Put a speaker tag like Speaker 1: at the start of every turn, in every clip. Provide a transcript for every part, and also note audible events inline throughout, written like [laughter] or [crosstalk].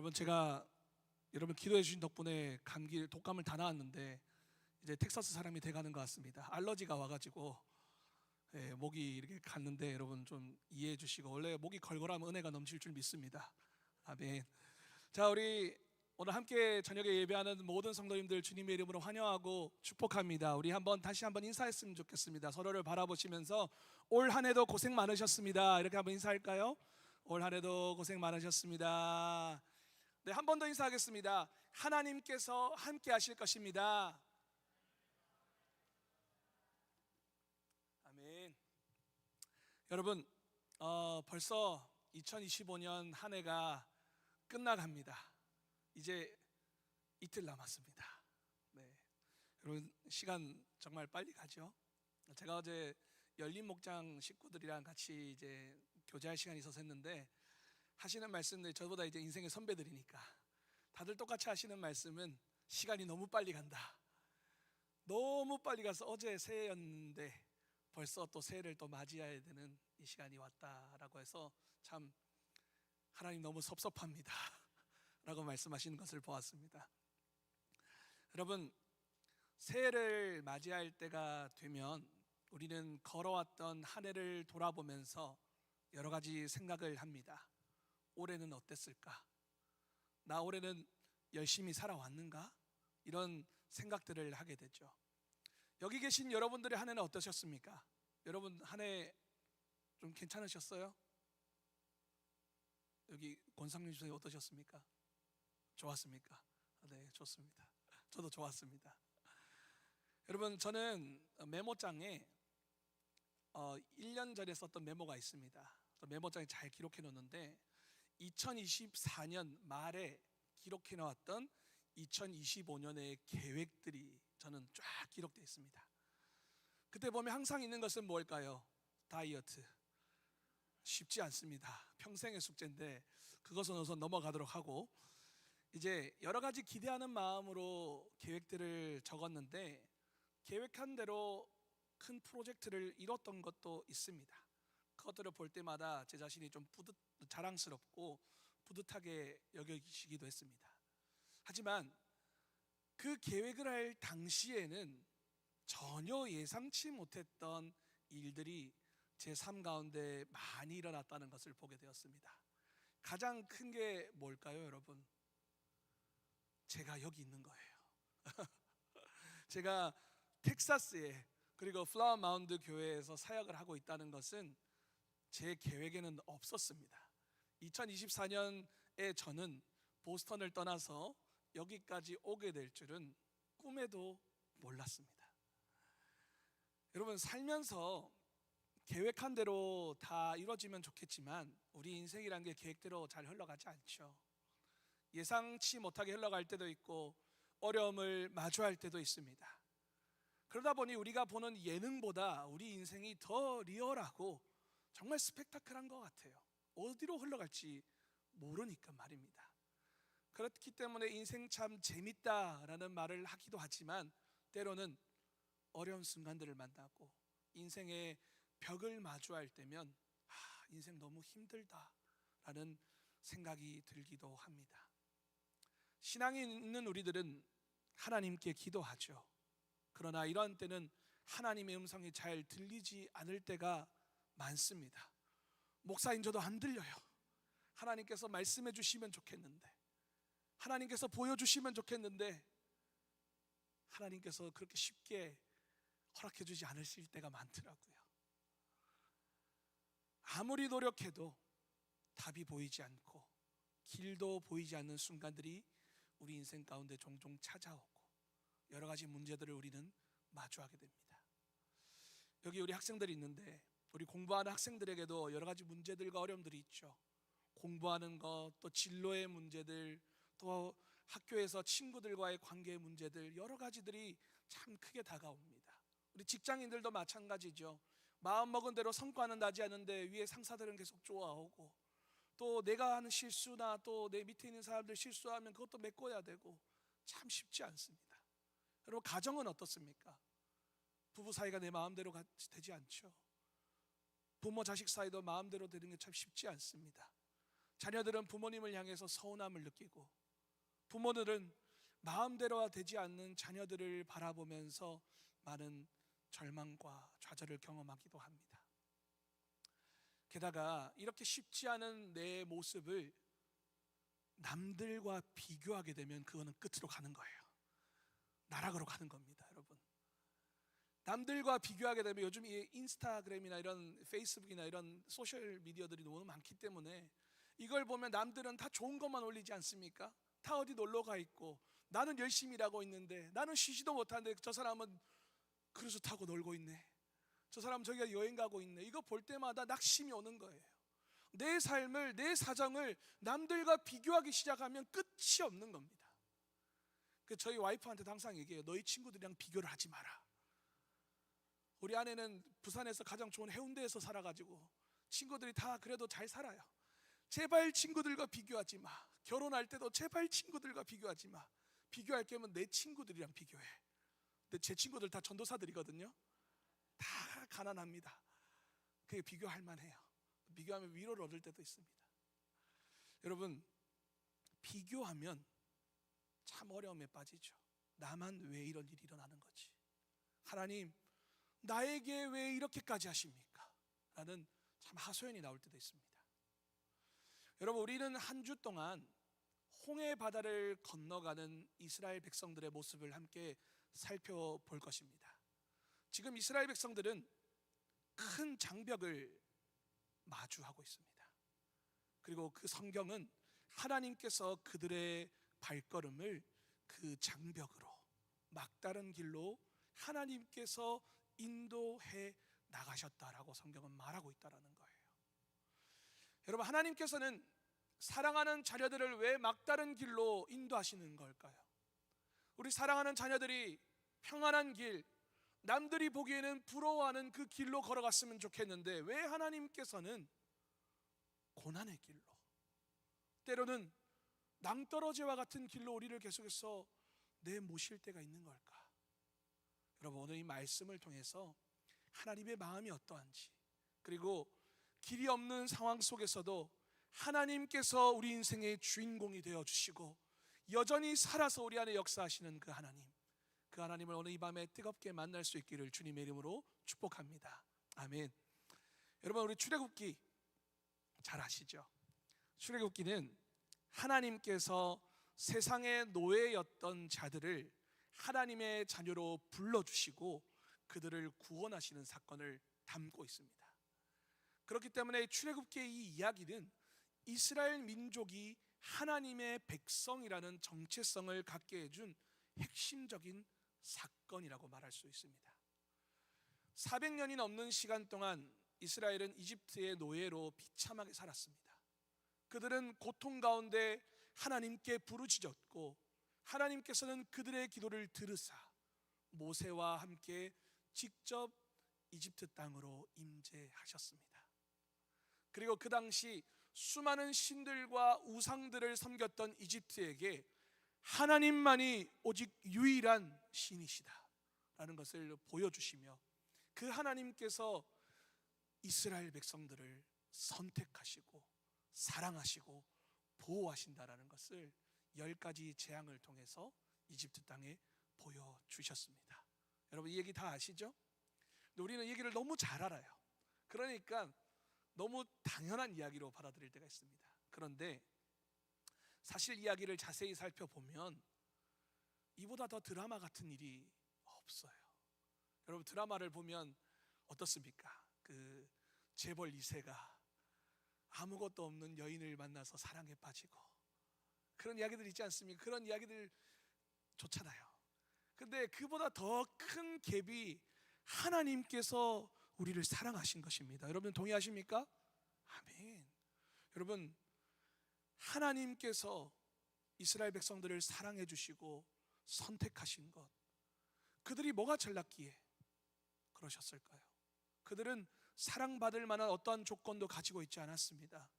Speaker 1: 여러분 제가 여러분 기도해 주신 덕분에 감기 독감을 다 나았는데 이제 텍사스 사람이 돼가는 것 같습니다. 알러지가 와가지고 예, 목이 이렇게 갔는데 여러분 좀 이해해 주시고 원래 목이 걸걸하면 은혜가 넘칠 줄 믿습니다. 아멘. 자 우리 오늘 함께 저녁에 예배하는 모든 성도님들 주님의 이름으로 환영하고 축복합니다. 우리 한번 다시 한번 인사했으면 좋겠습니다. 서로를 바라보시면서 올 한해도 고생 많으셨습니다. 이렇게 한번 인사할까요? 올 한해도 고생 많으셨습니다. 네, 한 번 더 인사하겠습니다. 하나님께서 함께 하실 것입니다. 아멘. 여러분, 어, 벌써 2025년 한 해가 끝나갑니다. 이제 이틀 남았습니다. 네, 여러분 시간 정말 빨리 가죠. 제가 어제 열린 목장 식구들이랑 같이 이제 교제할 시간이 있어서 했는데 하시는 말씀들 저보다 이제 인생의 선배들이니까 다들 똑같이 하시는 말씀은 시간이 너무 빨리 간다. 너무 빨리 가서 어제 새해였는데 벌써 또 새해를 또 맞이해야 되는 이 시간이 왔다라고 해서 참 하나님 너무 섭섭합니다. [laughs] 라고 말씀하시는 것을 보았습니다. 여러분, 새해를 맞이할 때가 되면 우리는 걸어왔던 한 해를 돌아보면서 여러 가지 생각을 합니다. 올해는 어땠을까? 나 올해는 열심히 살아왔는가? 이런 생각들을 하게 되죠. 여기 계신 여러분들의 한 해는 어떠셨습니까? 여러분 한 해 좀 괜찮으셨어요? 여기 권상윤 집사님 어떠셨습니까? 좋았습니까? 네, 좋습니다. 저도 좋았습니다. 여러분 저는 메모장에 어, 1년 전에 썼던 메모가 있습니다. 메모장에 잘 기록해 놓는데 2024년 말에 기록해 놓았던 2025년의 계획들이 저는 쫙 기록되어 있습니다. 그때 보면 항상 있는 것은 뭘까요? 다이어트. 쉽지 않습니다. 평생의 숙제인데 그것은 우선 넘어가도록 하고 이제 여러 가지 기대하는 마음으로 계획들을 적었는데 계획한 대로 큰 프로젝트를 이뤘던 것도 있습니다. 그것들을 볼 때마다 제 자신이 좀 뿌듯 자랑스럽고 뿌듯하게 여겨지기도 했습니다. 하지만 그 계획을 할 당시에는 전혀 예상치 못했던 일들이 제 삶 가운데 많이 일어났다는 것을 보게 되었습니다. 가장 큰 게 뭘까요, 여러분? 제가 여기 있는 거예요. [laughs] 제가 텍사스에 그리고 플라워 마운드 교회에서 사역을 하고 있다는 것은 제 계획에는 없었습니다. 2024년에 저는 보스턴을 떠나서 여기까지 오게 될 줄은 꿈에도 몰랐습니다. 여러분 살면서 계획한 대로 다 이루어지면 좋겠지만 우리 인생이란 게 계획대로 잘 흘러가지 않죠. 예상치 못하게 흘러갈 때도 있고 어려움을 마주할 때도 있습니다. 그러다 보니 우리가 보는 예능보다 우리 인생이 더 리얼하고 정말 스펙타클한 것 같아요. 어디로 흘러갈지 모르니까 말입니다. 그렇기 때문에 인생 참 재밌다라는 말을 하기도 하지만 때로는 어려운 순간들을 만나고 인생의 벽을 마주할 때면 아, 인생 너무 힘들다라는 생각이 들기도 합니다. 신앙이 있는 우리들은 하나님께 기도하죠. 그러나 이러한 때는 하나님의 음성이 잘 들리지 않을 때가 많습니다. 목사인 저도 안 들려요. 하나님께서 말씀해 주시면 좋겠는데, 하나님께서 보여주시면 좋겠는데, 하나님께서 그렇게 쉽게 허락해 주지 않으실 때가 많더라고요. 아무리 노력해도 답이 보이지 않고 길도 보이지 않는 순간들이 우리 인생 가운데 종종 찾아오고 여러 가지 문제들을 우리는 마주하게 됩니다. 여기 우리 학생들이 있는데 우리 공부하는 학생들에게도 여러 가지 문제들과 어려움들이 있죠. 공부하는 것, 또 진로의 문제들, 또 학교에서 친구들과의 관계의 문제들 여러 가지들이 참 크게 다가옵니다. 우리 직장인들도 마찬가지죠. 마음 먹은 대로 성과는 나지 않는데 위에 상사들은 계속 좋아오고 또 내가 하는 실수나 또 내 밑에 있는 사람들 실수하면 그것도 메꿔야 되고 참 쉽지 않습니다. 여러분 가정은 어떻습니까? 부부 사이가 내 마음대로 되지 않죠. 부모 자식 사이도 마음대로 되는 게 참 쉽지 않습니다. 자녀들은 부모님을 향해서 서운함을 느끼고 부모들은 마음대로가 되지 않는 자녀들을 바라보면서 많은 절망과 좌절을 경험하기도 합니다. 게다가 이렇게 쉽지 않은 내 모습을 남들과 비교하게 되면 그거는 끝으로 가는 거예요. 나락으로 가는 겁니다. 남들과 비교하게 되면 요즘 이 인스타그램이나 이런 페이스북이나 이런 소셜 미디어들이 너무 많기 때문에 이걸 보면 남들은 다 좋은 것만 올리지 않습니까? 다 어디 놀러 가 있고 나는 열심히 일하고 있는데 나는 쉬지도 못하는데 저 사람은 크루즈 타고 놀고 있네. 저 사람 저기가 여행 가고 있네. 이거 볼 때마다 낙심이 오는 거예요. 내 삶을 내 사정을 남들과 비교하기 시작하면 끝이 없는 겁니다. 그 저희 와이프한테 항상 얘기해요. 너희 친구들이랑 비교를 하지 마라. 우리 아내는 부산에서 가장 좋은 해운대에서 살아가지고 친구들이 다 그래도 잘 살아요. 제발 친구들과 비교하지 마. 결혼할 때도 제발 친구들과 비교하지 마. 비교할 게면 내 친구들이랑 비교해. 근데 제 친구들 다 전도사들이거든요. 다 가난합니다. 그게 비교할 만해요. 비교하면 위로를 얻을 때도 있습니다. 여러분 비교하면 참 어려움에 빠지죠. 나만 왜 이런 일이 일어나는 거지? 하나님 나에게 왜 이렇게까지 하십니까? 라는 참 하소연이 나올 때도 있습니다. 여러분 우리는 한 주 동안 홍해 바다를 건너가는 이스라엘 백성들의 모습을 함께 살펴볼 것입니다. 지금 이스라엘 백성들은 큰 장벽을 마주하고 있습니다. 그리고 그 성경은 하나님께서 그들의 발걸음을 그 장벽으로 막다른 길로 하나님께서 인도해 나가셨다라고 성경은 말하고 있다라는 거예요. 여러분 하나님께서는 사랑하는 자녀들을 왜 막다른 길로 인도하시는 걸까요? 우리 사랑하는 자녀들이 평안한 길, 남들이 보기에는 부러워하는 그 길로 걸어갔으면 좋겠는데 왜 하나님께서는 고난의 길로 때로는 낭떠러지와 같은 길로 우리를 계속해서 내모실 때가 있는 걸까? 여러분 오늘 이 말씀을 통해서 하나님의 마음이 어떠한지 그리고 길이 없는 상황 속에서도 하나님께서 우리 인생의 주인공이 되어 주시고 여전히 살아서 우리 안에 역사하시는 그 하나님 그 하나님을 오늘 이 밤에 뜨겁게 만날 수 있기를 주님의 이름으로 축복합니다. 아멘. 여러분 우리 출애굽기 잘 아시죠? 출애굽기는 하나님께서 세상의 노예였던 자들을 하나님의 자녀로 불러 주시고 그들을 구원하시는 사건을 담고 있습니다. 그렇기 때문에 출애굽기의 이 이야기는 이스라엘 민족이 하나님의 백성이라는 정체성을 갖게 해준 핵심적인 사건이라고 말할 수 있습니다. 400년이 넘는 시간 동안 이스라엘은 이집트의 노예로 비참하게 살았습니다. 그들은 고통 가운데 하나님께 부르짖었고 하나님께서는 그들의 기도를 들으사 모세와 함께 직접 이집트 땅으로 임재하셨습니다. 그리고 그 당시 수많은 신들과 우상들을 섬겼던 이집트에게 하나님만이 오직 유일한 신이시다 라는 것을 보여주시며 그 하나님께서 이스라엘 백성들을 선택하시고 사랑하시고 보호하신다라는 것을 열 가지 재앙을 통해서 이집트 땅에 보여주셨습니다. 여러분 이 얘기 다 아시죠? 근데 우리는 이 얘기를 너무 잘 알아요. 그러니까 너무 당연한 이야기로 받아들일 때가 있습니다. 그런데 사실 이야기를 자세히 살펴보면 이보다 더 드라마 같은 일이 없어요. 여러분 드라마를 보면 어떻습니까? 그 재벌 2세가 아무것도 없는 여인을 만나서 사랑에 빠지고 그런 이야기들 있지 않습니까? 그런 이야기들 좋잖아요. 근데 그보다 더 큰 갭이 하나님께서 우리를 사랑하신 것입니다. 여러분 동의하십니까? 아멘. 여러분 하나님께서 이스라엘 백성들을 사랑해 주시고 선택하신 것 그들이 뭐가 잘났기에 그러셨을까요? 그들은 사랑받을 만한 어떠한 조건도 가지고 있지 않았습니다.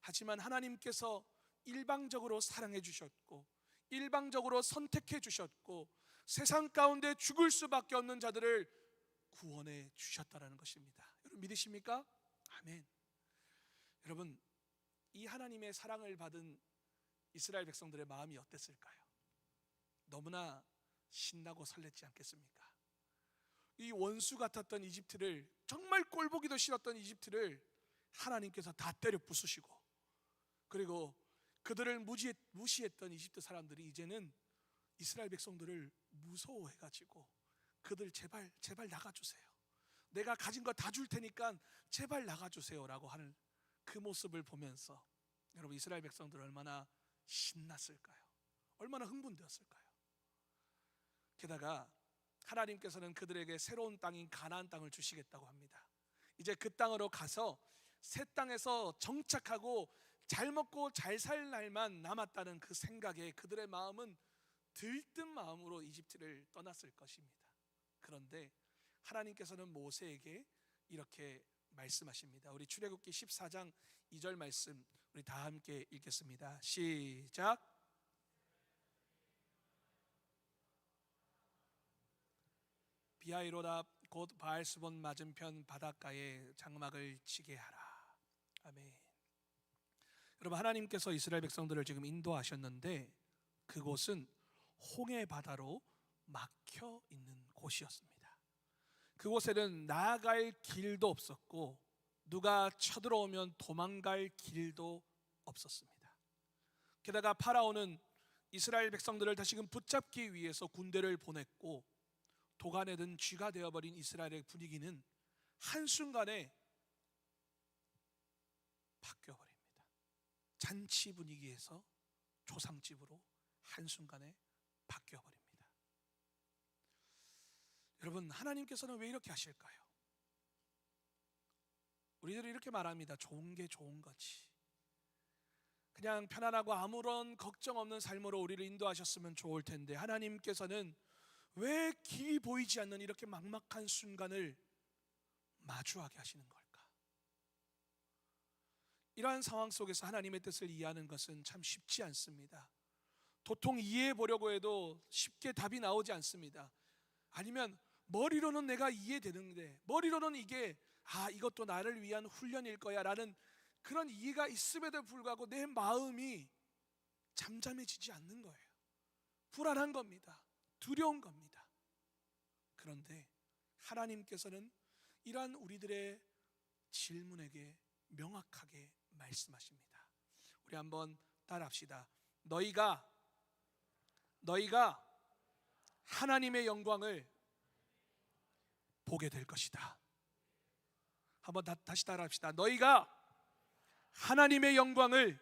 Speaker 1: 하지만 하나님께서 일방적으로 사랑해 주셨고 일방적으로 선택해 주셨고 세상 가운데 죽을 수밖에 없는 자들을 구원해 주셨다라는 것입니다. 여러분 믿으십니까? 아멘. 여러분 이 하나님의 사랑을 받은 이스라엘 백성들의 마음이 어땠을까요? 너무나 신나고 설렜지 않겠습니까? 이 원수 같았던 이집트를 정말 꼴보기도 싫었던 이집트를 하나님께서 다 때려 부수시고 그리고 그들을 무시했, 무시했 던 이집트 사람들이 이제는 이스라엘 백성들을 무서워해 가지고 그들 제발 제발 나가 주세요. 내가 가진 거 다 줄 테니까 제발 나가 주세요라고 하는 그 모습을 보면서 여러분 이스라엘 백성들 얼마나 신났을까요? 얼마나 흥분되었을까요? 게다가 하나님께서는 그들에게 새로운 땅인 가나안 땅을 주시겠다고 합니다. 이제 그 땅으로 가서 새 땅에서 정착하고 잘 먹고 잘 살 날만 남았다는 그 생각에 그들의 마음은 들뜬 마음으로 이집트를 떠났을 것입니다. 그런데 하나님께서는 모세에게 이렇게 말씀하십니다. 우리 출애굽기 14장 2절 말씀 우리 다 함께 읽겠습니다. 시작. 비하이로다 곧 바알스본 맞은편 바닷가에 장막을 치게 하라. 아멘. 여러분 하나님께서 이스라엘 백성들을 지금 인도하셨는데 그곳은 홍해 바다로 막혀 있는 곳이었습니다. 그곳에는 나아갈 길도 없었고 누가 쳐들어오면 도망갈 길도 없었습니다. 게다가 파라오는 이스라엘 백성들을 다시금 붙잡기 위해서 군대를 보냈고 도간에 든 쥐가 되어버린 이스라엘의 분위기는 한순간에 바뀌어버립니다. 잔치 분위기에서 조상집으로 한순간에 바뀌어 버립니다. 여러분, 하나님께서는 왜 이렇게 하실까요? 우리들이 이렇게 말합니다. 좋은 게 좋은 거지. 그냥 편안하고 아무런 걱정 없는 삶으로 우리를 인도하셨으면 좋을 텐데 하나님께서는 왜 길이 보이지 않는 이렇게 막막한 순간을 마주하게 하시는 걸까? 이러한 상황 속에서 하나님의 뜻을 이해하는 것은 참 쉽지 않습니다. 도통 이해해 보려고 해도 쉽게 답이 나오지 않습니다. 아니면 머리로는 내가 이해되는데 머리로는 이게 아 이것도 나를 위한 훈련일 거야라는 그런 이해가 있음에도 불구하고 내 마음이 잠잠해지지 않는 거예요. 불안한 겁니다. 두려운 겁니다. 그런데 하나님께서는 이러한 우리들의 질문에게 명확하게 말씀하십니다. 우리 한번 따라합시다. 너희가 너희가 하나님의 영광을 보게 될 것이다. 한번 다, 다시 따라합시다. 너희가 하나님의 영광을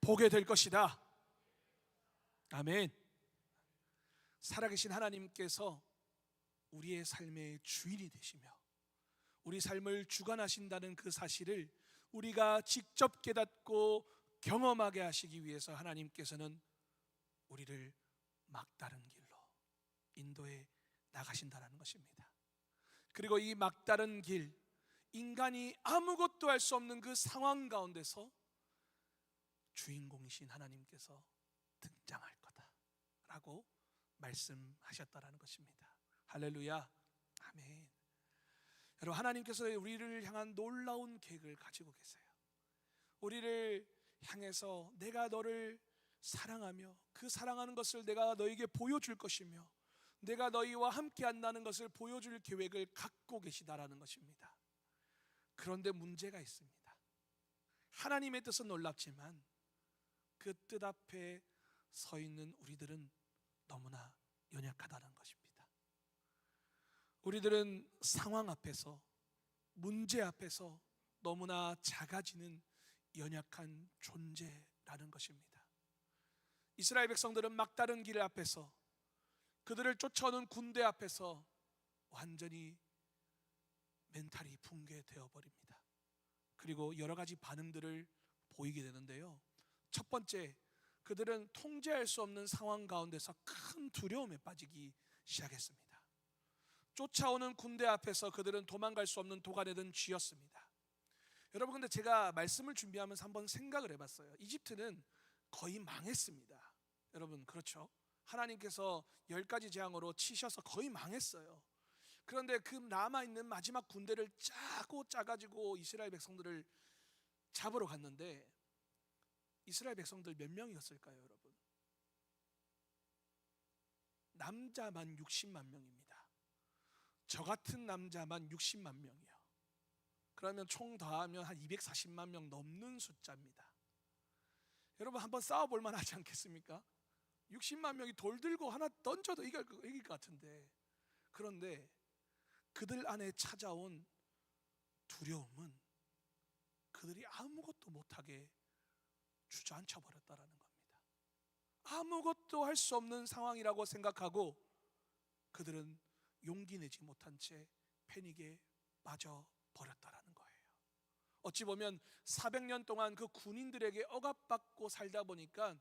Speaker 1: 보게 될 것이다. 아멘. 살아계신 하나님께서 우리의 삶의 주인이 되시며 우리 삶을 주관하신다는 그 사실을 우리가 직접 깨닫고 경험하게 하시기 위해서 하나님께서는 우리를 막다른 길로 인도해 나가신다는 것입니다. 그리고 이 막다른 길, 인간이 아무것도 할 수 없는 그 상황 가운데서 주인공이신 하나님께서 등장할 거다라고 말씀하셨다라는 것입니다. 할렐루야, 아멘. 여러분 하나님께서 우리를 향한 놀라운 계획을 가지고 계세요. 우리를 향해서 내가 너를 사랑하며 그 사랑하는 것을 내가 너에게 보여줄 것이며 내가 너희와 함께 한다는 것을 보여줄 계획을 갖고 계시다라는 것입니다. 그런데 문제가 있습니다. 하나님의 뜻은 놀랍지만 그 뜻 앞에 서 있는 우리들은 너무나 연약하다는 것입니다. 우리들은 상황 앞에서 문제 앞에서 너무나 작아지는 연약한 존재라는 것입니다. 이스라엘 백성들은 막다른 길 앞에서 그들을 쫓아오는 군대 앞에서 완전히 멘탈이 붕괴되어 버립니다. 그리고 여러 가지 반응들을 보이게 되는데요. 첫 번째, 그들은 통제할 수 없는 상황 가운데서 큰 두려움에 빠지기 시작했습니다. 쫓아오는 군대 앞에서 그들은 도망갈 수 없는 도간에 든 쥐였습니다. 여러분 근데 제가 말씀을 준비하면서 한번 생각을 해봤어요. 이집트는 거의 망했습니다. 여러분 그렇죠? 하나님께서 열 가지 재앙으로 치셔서 거의 망했어요. 그런데 그 남아 있는 마지막 군대를 짜고 짜가지고 이스라엘 백성들을 잡으러 갔는데 이스라엘 백성들 몇 명이었을까요, 여러분? 남자만 60만 명입니다. 저 같은 남자만 60만 명이요. 그러면 총 더하면 한 240만 명 넘는 숫자입니다. 여러분 한번 싸워볼 만하지 않겠습니까? 60만 명이 돌 들고 하나 던져도 이길, 것- 같은데 그런데 그들 안에 찾아온 두려움은 그들이 아무것도 못하게 주저앉혀 버렸다라는 겁니다. 아무것도 할 수 없는 상황이라고 생각하고 그들은 용기 내지 못한 채 패닉에 빠져 버렸다라는 거예요. 어찌 보면 400년 동안 그 군인들에게 억압받고 살다 보니까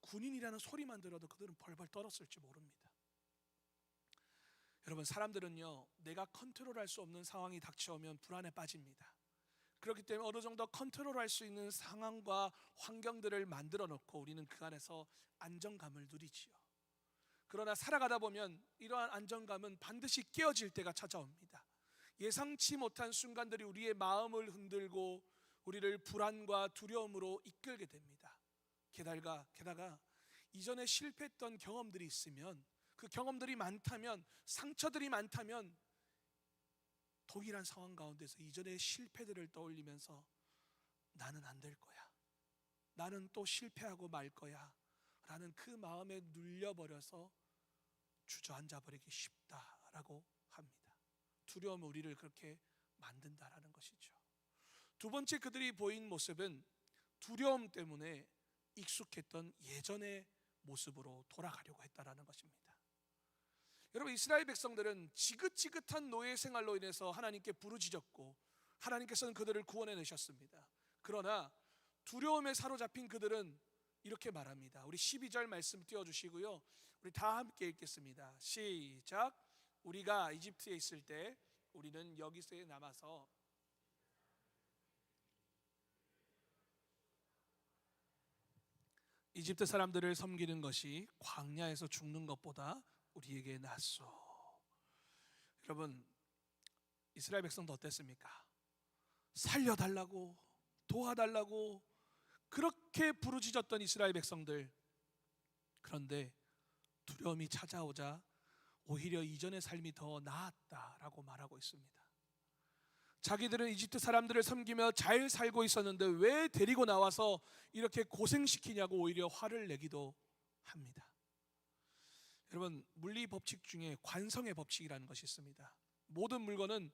Speaker 1: 군인이라는 소리만 들어도 그들은 벌벌 떨었을지 모릅니다. 여러분 사람들은요 내가 컨트롤할 수 없는 상황이 닥쳐오면 불안에 빠집니다. 그렇기 때문에 어느 정도 컨트롤할 수 있는 상황과 환경들을 만들어 놓고 우리는 그 안에서 안정감을 누리지요. 그러나 살아가다 보면 이러한 안정감은 반드시 깨어질 때가 찾아옵니다. 예상치 못한 순간들이 우리의 마음을 흔들고 우리를 불안과 두려움으로 이끌게 됩니다. 게다가 게다가 이전에 실패했던 경험들이 있으면 그 경험들이 많다면 상처들이 많다면 동일한 상황 가운데서 이전의 실패들을 떠올리면서 나는 안 될 거야. 나는 또 실패하고 말 거야. 라는 그 마음에 눌려버려서 주저앉아 버리기 쉽다라고 합니다. 두려움은 우리를 그렇게 만든다라는 것이죠. 두 번째 그들이 보인 모습은 두려움 때문에 익숙했던 예전의 모습으로 돌아가려고 했다라는 것입니다. 여러분 이스라엘 백성들은 지긋지긋한 노예 생활로 인해서 하나님께 부르짖었고 하나님께서는 그들을 구원해 내셨습니다. 그러나 두려움에 사로잡힌 그들은 이렇게 말합니다. 우리 12절 말씀 띄워 주시고요. 우리 다 함께 읽겠습니다. 시작. 우리가 이집트에 있을 때 우리는 여기서 남아서 이집트 사람들을 섬기는 것이 광야에서 죽는 것보다 우리에게 낫소. 여러분 이스라엘 백성도 어땠습니까? 살려달라고 도와달라고 그렇게 부르짖었던 이스라엘 백성들 그런데 두려움이 찾아오자 오히려 이전의 삶이 더 나았다라고 말하고 있습니다. 자기들은 이집트 사람들을 섬기며 잘 살고 있었는데 왜 데리고 나와서 이렇게 고생시키냐고 오히려 화를 내기도 합니다. 여러분 물리 법칙 중에 관성의 법칙이라는 것이 있습니다. 모든 물건은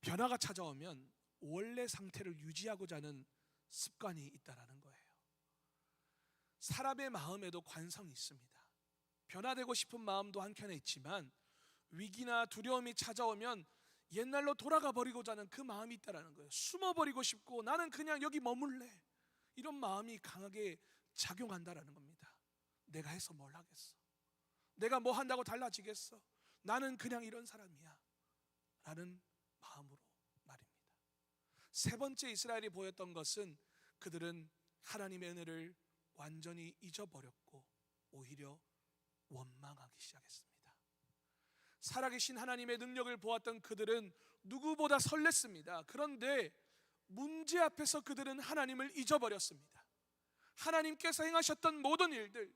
Speaker 1: 변화가 찾아오면 원래 상태를 유지하고자 하는 습관이 있다라는 거예요. 사람의 마음에도 관성이 있습니다. 변화되고 싶은 마음도 한켠에 있지만 위기나 두려움이 찾아오면 옛날로 돌아가 버리고자 하는 그 마음이 있다라는 거예요. 숨어 버리고 싶고 나는 그냥 여기 머물래. 이런 마음이 강하게 작용한다라는 겁니다. 내가 해서 뭘 하겠어? 내가 뭐 한다고 달라지겠어? 나는 그냥 이런 사람이야. 라는 마음으로 말입니다. 세 번째 이스라엘이 보였던 것은 그들은 하나님의 은혜를 완전히 잊어버렸고 오히려 원망하기 시작했습니다. 살아계신 하나님의 능력을 보았던 그들은 누구보다 설렜습니다. 그런데 문제 앞에서 그들은 하나님을 잊어버렸습니다. 하나님께서 행하셨던 모든 일들,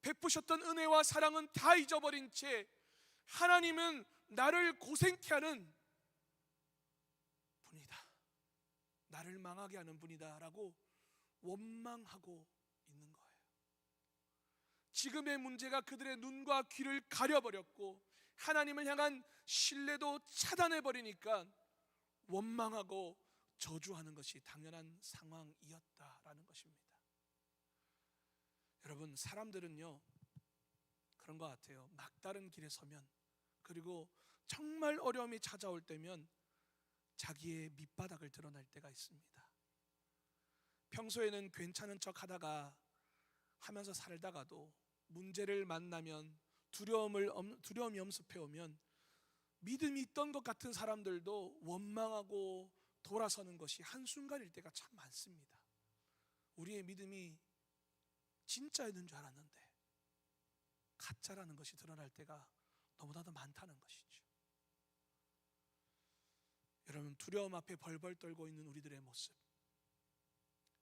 Speaker 1: 베푸셨던 은혜와 사랑은 다 잊어버린 채 하나님은 나를 고생케 하는 분이다. 나를 망하게 하는 분이다라고 원망하고. 지금의 문제가 그들의 눈과 귀를 가려버렸고 하나님을 향한 신뢰도 차단해 버리니까 원망하고 저주하는 것이 당연한 상황이었다라는 것입니다. 여러분 사람들은요 그런 것 같아요. 막다른 길에 서면 그리고 정말 어려움이 찾아올 때면 자기의 밑바닥을 드러낼 때가 있습니다. 평소에는 괜찮은 척 하다가 하면서 살다가도 문제를 만나면 두려움을 엄- 두려움이 엄습해 오면 믿음이 있던 것 같은 사람들도 원망하고 돌아서는 것이 한순간일 때가 참 많습니다. 우리의 믿음이 진짜였는 줄 알았는데 가짜라는 것이 드러날 때가 너무나도 많다는 것이죠. 여러분 두려움 앞에 벌벌 떨고 있는 우리들의 모습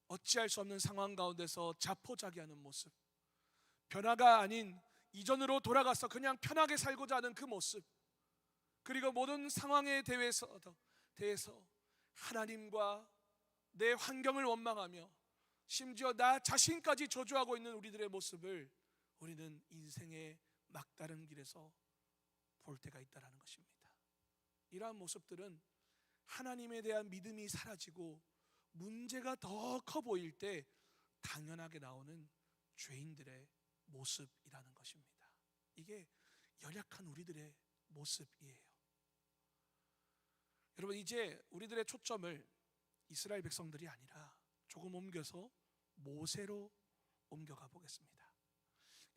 Speaker 1: 어찌할 수 없는 상황 가운데서 자포자기하는 모습, 변화가 아닌 이전으로 돌아가서 그냥 편하게 살고자 하는 그 모습, 그리고 모든 상황에 대해서 대해서 하나님과 내 환경을 원망하며 심지어 나 자신까지 저주하고 있는 우리들의 모습을 우리는 인생의 막다른 길에서 볼 때가 있다라는 것입니다. 이러한 모습들은 하나님에 대한 믿음이 사라지고 문제가 더 커 보일 때 당연하게 나오는 죄인들의 모습이라는 것입니다. 이게 연약한 우리들의 모습이에요. 여러분 이제 우리들의 초점을 이스라엘 백성들이 아니라 조금 옮겨서 모세로 옮겨가 보겠습니다.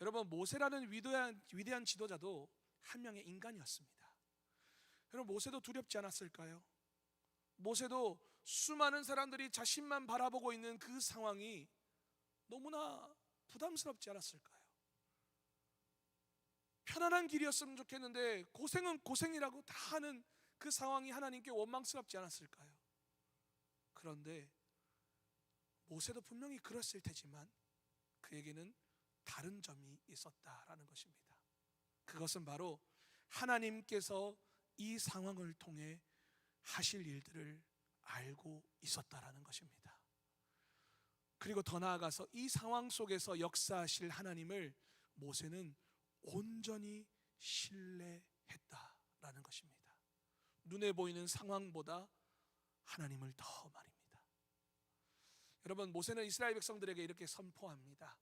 Speaker 1: 여러분 모세라는 위대한 위대한 지도자도 한 명의 인간이었습니다. 여러분 모세도 두렵지 않았을까요? 모세도 수많은 사람들이 자신만 바라보고 있는 그 상황이 너무나 부담스럽지 않았을까요? 편안한 길이었으면 좋겠는데 고생은 고생이라고 다 하는 그 상황이 하나님께 원망스럽지 않았을까요? 그런데 모세도 분명히 그랬을 테지만 그에게는 다른 점이 있었다라는 것입니다. 그것은 바로 하나님께서 이 상황을 통해 하실 일들을 알고 있었다라는 것입니다. 그리고 더 나아가서 이 상황 속에서 역사하실 하나님을 모세는 온전히 신뢰했다라는 것입니다. 눈에 보이는 상황보다 하나님을 더 말입니다. 여러분 모세는 이스라엘 백성들에게 이렇게 선포합니다.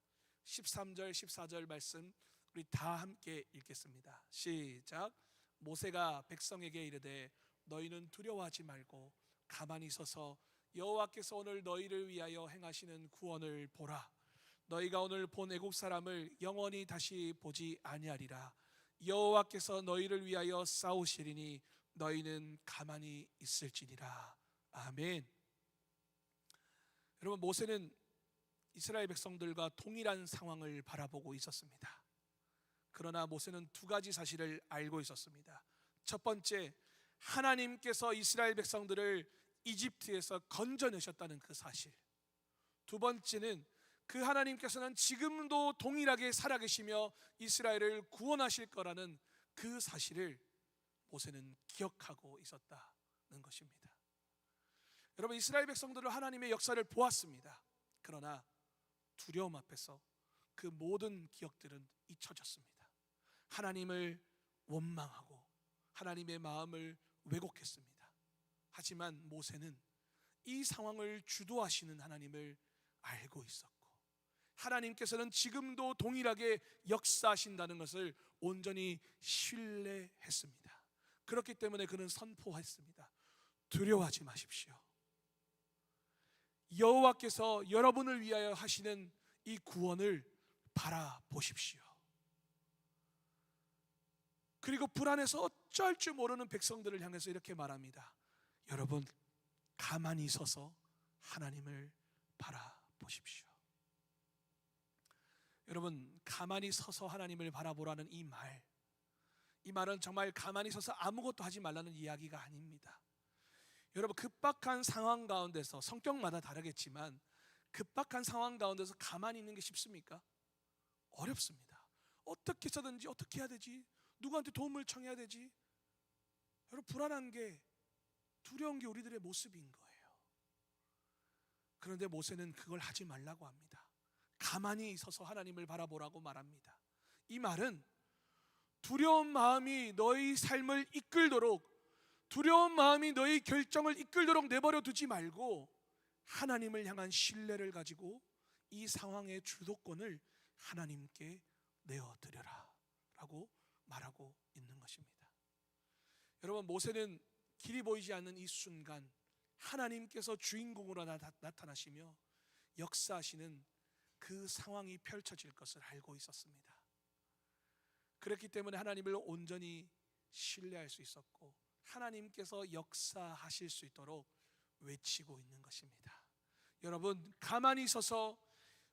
Speaker 1: 13절 14절 말씀 우리 다 함께 읽겠습니다. 시작. 모세가 백성에게 이르되 너희는 두려워하지 말고 가만히 서서 여호와께서 오늘 너희를 위하여 행하시는 구원을 보라. 너희가 오늘 본 애국 사람을 영원히 다시 보지 아니하리라. 여호와께서 너희를 위하여 싸우시리니 너희는 가만히 있을지니라. 아멘. 여러분 모세는 이스라엘 백성들과 동일한 상황을 바라보고 있었습니다. 그러나 모세는 두 가지 사실을 알고 있었습니다. 첫 번째, 하나님께서 이스라엘 백성들을 이집트에서 건져내셨다는 그 사실. 두 번째는 그 하나님께서는 지금도 동일하게 살아계시며 이스라엘을 구원하실 거라는 그 사실을 모세는 기억하고 있었다는 것입니다. 여러분 이스라엘 백성들은 하나님의 역사를 보았습니다. 그러나 두려움 앞에서 그 모든 기억들은 잊혀졌습니다. 하나님을 원망하고 하나님의 마음을 왜곡했습니다. 하지만 모세는 이 상황을 주도하시는 하나님을 알고 있었고 하나님께서는 지금도 동일하게 역사하신다는 것을 온전히 신뢰했습니다. 그렇기 때문에 그는 선포했습니다. 두려워하지 마십시오. 여호와께서 여러분을 위하여 하시는 이 구원을 바라보십시오. 그리고 불안해서 어쩔 줄 모르는 백성들을 향해서 이렇게 말합니다. 여러분 가만히 서서 하나님을 바라보십시오. 여러분 가만히 서서 하나님을 바라보라는 이 말, 이 말은 정말 가만히 서서 아무것도 하지 말라는 이야기가 아닙니다. 여러분 급박한 상황 가운데서 성격마다 다르겠지만 급박한 상황 가운데서 가만히 있는 게 쉽습니까? 어렵습니다. 어떻게 해서든지 어떻게 해야 되지? 누구한테 도움을 청해야 되지? 여러분 불안한 게 두려운 게 우리들의 모습인 거예요. 그런데 모세는 그걸 하지 말라고 합니다. 가만히 서서 하나님을 바라보라고 말합니다. 이 말은 두려운 마음이 너희 삶을 이끌도록 두려운 마음이 너희 결정을 이끌도록 내버려 두지 말고 하나님을 향한 신뢰를 가지고 이 상황의 주도권을 하나님께 내어 드려라 라고 말하고 있는 것입니다. 여러분 모세는 길이 보이지 않는 이 순간 하나님께서 주인공으로 나타나시며 역사하시는 그 상황이 펼쳐질 것을 알고 있었습니다. 그렇기 때문에 하나님을 온전히 신뢰할 수 있었고 하나님께서 역사하실 수 있도록 외치고 있는 것입니다. 여러분 가만히 서서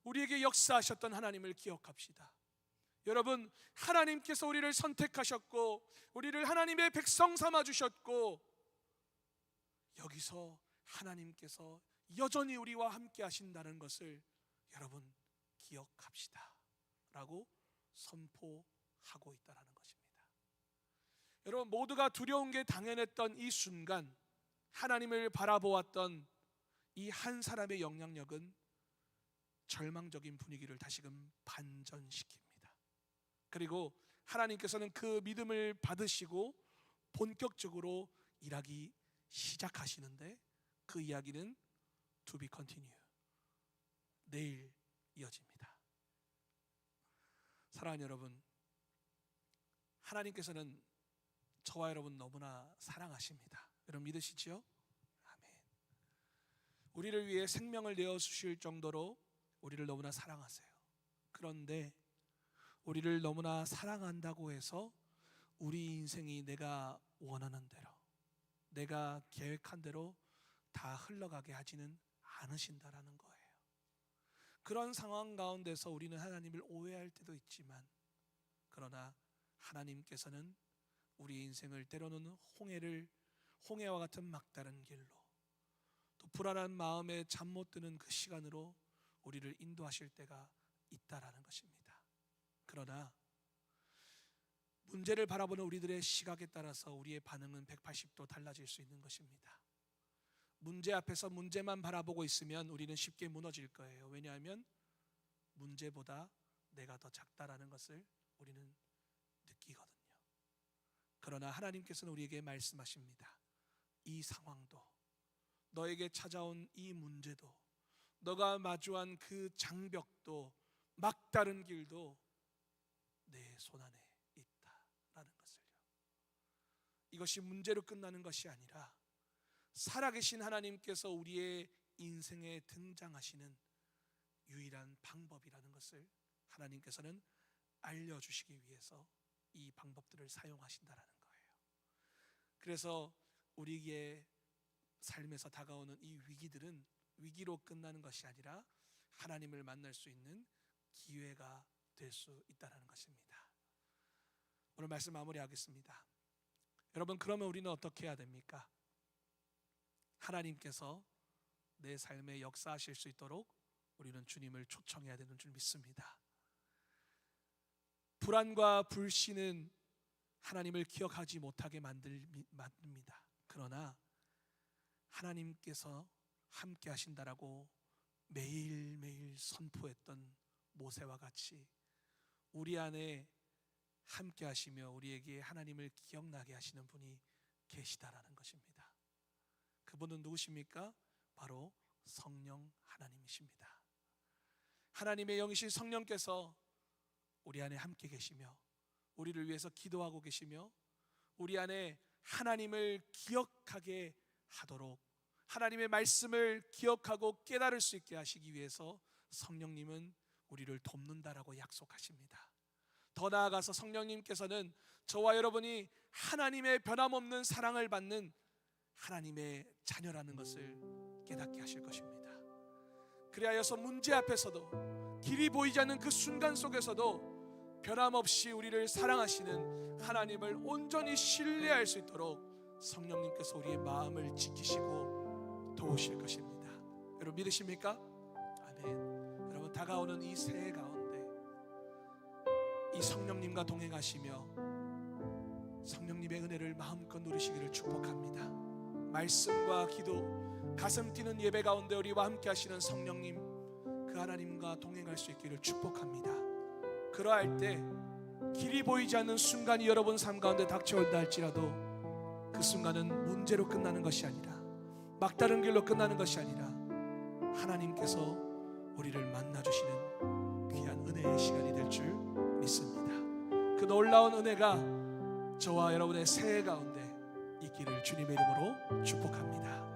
Speaker 1: 우리에게 역사하셨던 하나님을 기억합시다. 여러분 하나님께서 우리를 선택하셨고 우리를 하나님의 백성 삼아 주셨고 여기서 하나님께서 여전히 우리와 함께 하신다는 것을 여러분 기억합시다. 라고 선포하고 있다는 것입니다. 여러분 모두가 두려운 게 당연했던 이 순간 하나님을 바라보았던 이 한 사람의 영향력은 절망적인 분위기를 다시금 반전시킵니다. 그리고 하나님께서는 그 믿음을 받으시고 본격적으로 일하기 시작하시는데 그 이야기는 to be continue. 내일 이어집니다. 사랑하는 여러분, 하나님께서는 저와 여러분 너무나 사랑하십니다. 여러분 믿으시지요? 아멘. 우리를 위해 생명을 내어 주실 정도로 우리를 너무나 사랑하세요. 그런데 우리를 너무나 사랑한다고 해서 우리 인생이 내가 원하는 대로 내가 계획한 대로 다 흘러가게 하지는 않으신다라는 거예요. 그런 상황 가운데서 우리는 하나님을 오해할 때도 있지만 그러나 하나님께서는 우리 인생을 때로는 홍해를 홍해와 같은 막다른 길로 또 불안한 마음에 잠 못 드는 그 시간으로 우리를 인도하실 때가 있다라는 것입니다. 그러나 문제를 바라보는 우리들의 시각에 따라서 우리의 반응은 180도 달라질 수 있는 것입니다. 문제 앞에서 문제만 바라보고 있으면 우리는 쉽게 무너질 거예요. 왜냐하면 문제보다 내가 더 작다라는 것을 우리는 느끼거든요. 그러나 하나님께서는 우리에게 말씀하십니다. 이 상황도 너에게 찾아온 이 문제도 너가 마주한 그 장벽도 막다른 길도 내 손안에 있다라는 것을요. 이것이 문제로 끝나는 것이 아니라 살아계신 하나님께서 우리의 인생에 등장하시는 유일한 방법이라는 것을 하나님께서는 알려주시기 위해서 이 방법들을 사용하신다라는 거예요. 그래서 우리의 삶에서 다가오는 이 위기들은 위기로 끝나는 것이 아니라 하나님을 만날 수 있는 기회가 될 수 있다는 것입니다. 오늘 말씀 마무리하겠습니다. 여러분 그러면 우리는 어떻게 해야 됩니까? 하나님께서 내 삶에 역사하실 수 있도록 우리는 주님을 초청해야 되는 줄 믿습니다. 불안과 불신은 하나님을 기억하지 못하게 만들, 만듭니다. 그러나 하나님께서 함께 하신다라고 매일매일 선포했던 모세와 같이 우리 안에 함께 하시며 우리에게 하나님을 기억나게 하시는 분이 계시다라는 것입니다. 그분은 누구십니까? 바로 성령 하나님이십니다. 하나님의 영이신 성령께서 우리 안에 함께 계시며 우리를 위해서 기도하고 계시며 우리 안에 하나님을 기억하게 하도록 하나님의 말씀을 기억하고 깨달을 수 있게 하시기 위해서 성령님은 우리를 돕는다라고 약속하십니다. 더 나아가서 성령님께서는 저와 여러분이 하나님의 변함없는 사랑을 받는 하나님의 자녀라는 것을 깨닫게 하실 것입니다. 그리하여서 문제 앞에서도 길이 보이지 않는 그 순간 속에서도 변함없이 우리를 사랑하시는 하나님을 온전히 신뢰할 수 있도록 성령님께서 우리의 마음을 지키시고 도우실 것입니다. 여러분 믿으십니까? 아멘. 여러분 다가오는 이 새해 가운데 이 성령님과 동행하시며 성령님의 은혜를 마음껏 누리시기를 축복합니다. 말씀과 기도, 가슴 뛰는 예배 가운데 우리와 함께 하시는 성령님, 그 하나님과 동행할 수 있기를 축복합니다. 그러할 때 길이 보이지 않는 순간이 여러분 삶 가운데 닥쳐온다 할지라도 그 순간은 문제로 끝나는 것이 아니라 막다른 길로 끝나는 것이 아니라 하나님께서 우리를 만나 주시는 귀한 은혜의 시간이 될 줄 믿습니다. 그 놀라운 은혜가 저와 여러분의 새해 가운데 있기를 주님의 이름으로 축복합니다.